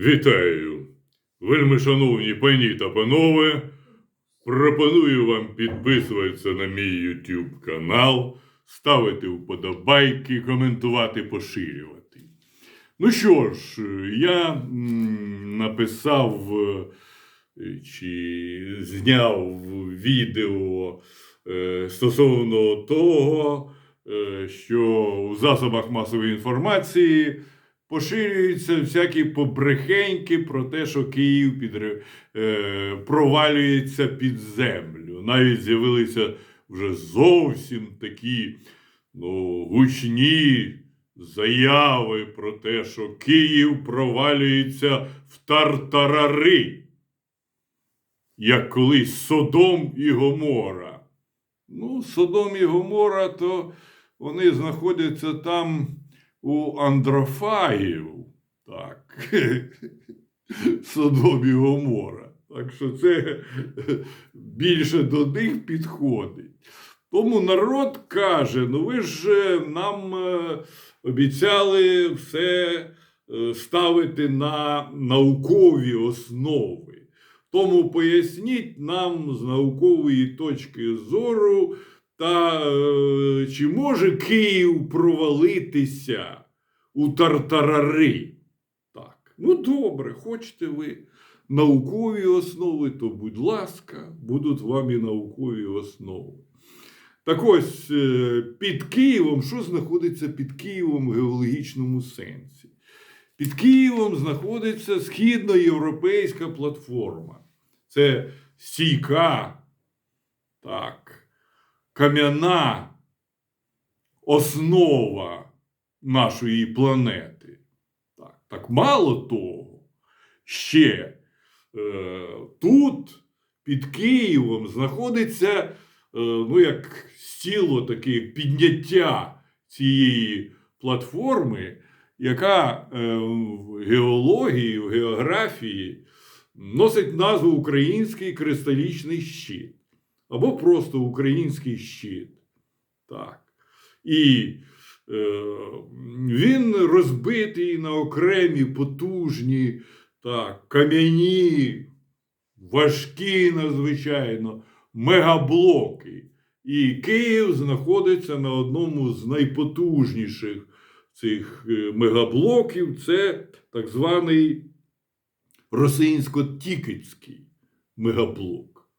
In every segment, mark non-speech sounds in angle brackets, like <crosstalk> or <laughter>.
Вітаю, вельми шановні пані та панове. Пропоную вам підписуватися на мій YouTube канал, ставити вподобайки, коментувати, поширювати. Ну що ж, я написав е, чи зняв відео е, стосовно того, е, що у засобах масової інформації поширюються всякі побрехеньки про те, що Київ підри... е, провалюється під землю. Навіть з'явилися вже зовсім такі ну, гучні заяви про те, що Київ провалюється в тартарари, як колись Содом і Гомора. Ну, Содом і Гомора, то вони знаходяться там у Андрофаїв. Так. <laughs> Содом Гомора. Так що це більше до них підходить. Тому народ каже: ну ви ж е, нам е, обіцяли все е, ставити на наукові основи. Тому поясніть нам з наукової точки зору, та е, чи може Київ провалитися у тартарари? Так, ну добре, хочете ви наукові основи, то будь ласка, будуть вам і наукові основи. Так ось е, під Києвом, що знаходиться під Києвом в геологічному сенсі? Під Києвом знаходиться східноєвропейська платформа. Це стійка, так, кам'яна основа нашої планети. Так, так мало того, ще е, тут під Києвом знаходиться е, ну, як стіло таке підняття цієї платформи, яка е, в геології, в географії носить назву Український кристалічний щит або просто український щит. Так. І е, він розбитий на окремі потужні, так, кам'яні, важкі надзвичайно мегаблоки. І Київ знаходиться на одному з найпотужніших цих е, мегаблоків. Це так званий Росинсько-Тікицький мегаблок.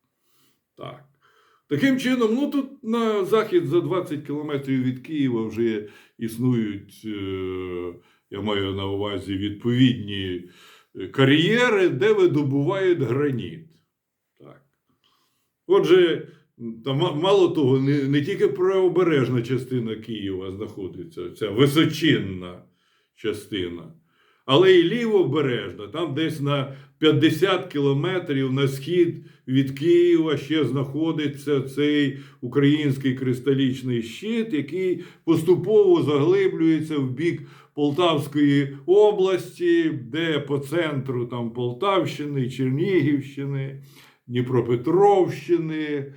Так. Таким чином, ну тут на захід за 20 кілометрів від Києва вже існують, е, я маю на увазі відповідні е, кар'єри, де видобувають граніт. Так. Отже, там мало того, не, не тільки правобережна частина Києва знаходиться, ця височинна частина, але й лівобережна, там десь на 50 кілометрів на схід від Києва ще знаходиться цей український кристалічний щит, який поступово заглиблюється в бік Полтавської області, де по центру там Полтавщини, Чернігівщини, Дніпропетровщини е,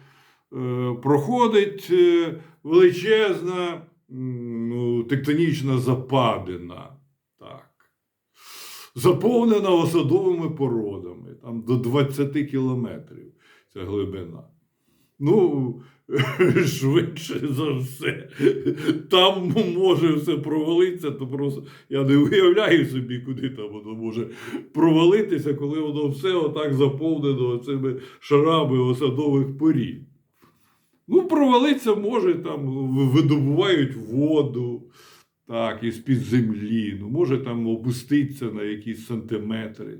проходить е, величезна ну, тектонічна западина. Заповнена осадовими породами, там до 20 кілометрів ця глибина. Ну, <laughs> швидше за все, там може все провалитися, то просто я не уявляю собі, куди там воно може провалитися, коли воно все отак заповнено цими шарами осадових порід. Ну, провалитися може, там видобувають воду, так, із-під землі, ну, може там опуститися на якісь сантиметри.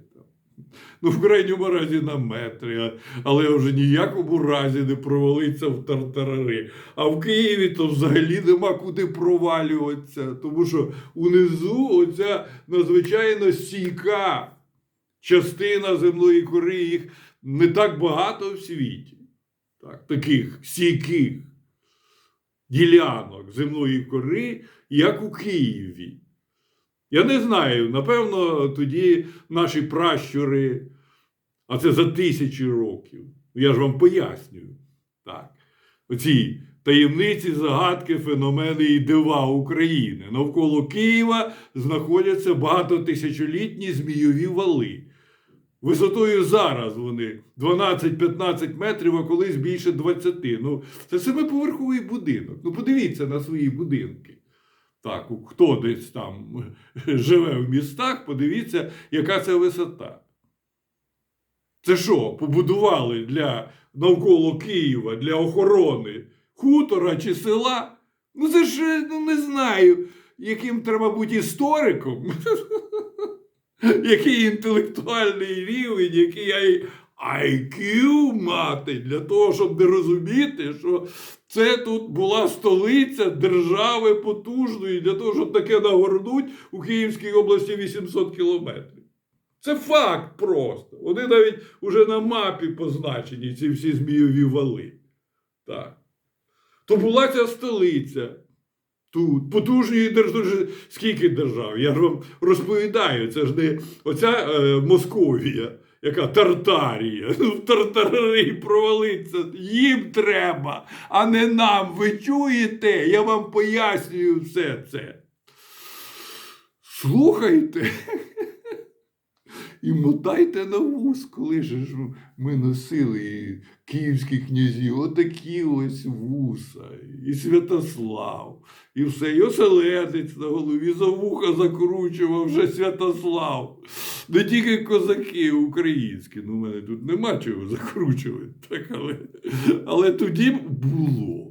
Ну, в крайньому разі на метри, але вже ніякому разі не провалиться в тартарари. А в Києві то взагалі нема куди провалюватися, тому що унизу оця надзвичайно стійка частина земної кори, їх не так багато в світі. Так, таких стійких ділянок земної кори, як у Києві. Я не знаю, напевно, тоді наші пращури, а це за тисячі років, я ж вам пояснюю, так, оці таємниці, загадки, феномени і дива України. Навколо Києва знаходяться багатотисячолітні змійові вали. Висотою зараз вони 12-15 метрів, а колись більше 20. Ну, це семиповерховий будинок. Ну, подивіться на свої будинки. Так, хто десь там <laughs> живе в містах, подивіться, яка це висота. Це що, побудували для навколо Києва, для охорони хутора чи села? Ну, це ж ну, не знаю, яким треба бути істориком, <laughs> <laughs> який інтелектуальний рівень, який IQ мати для того, щоб не розуміти, що це тут була столиця держави потужної, для того, щоб таке нагорнуть у Київській області 800 кілометрів. Це факт просто. Вони навіть уже на мапі позначені, ці всі змійові вали. Так. То була ця столиця. Тут потужні держави. Скільки держав? Я ж вам розповідаю, це ж не оця е, Московія, яка Тартарія. Ну, в Тартарі провалиться. Їм треба, а не нам. Ви чуєте? Я вам пояснюю все це. Слухайте. І мотайте на вуз, коли ж ми носили і київські князі, отакі ось вуса, і Святослав, і все, і оселедець на голові за вуха закручував вже Святослав. Не тільки козаки українські, ну в мене тут нема чого закручувати, так, але, але тоді було.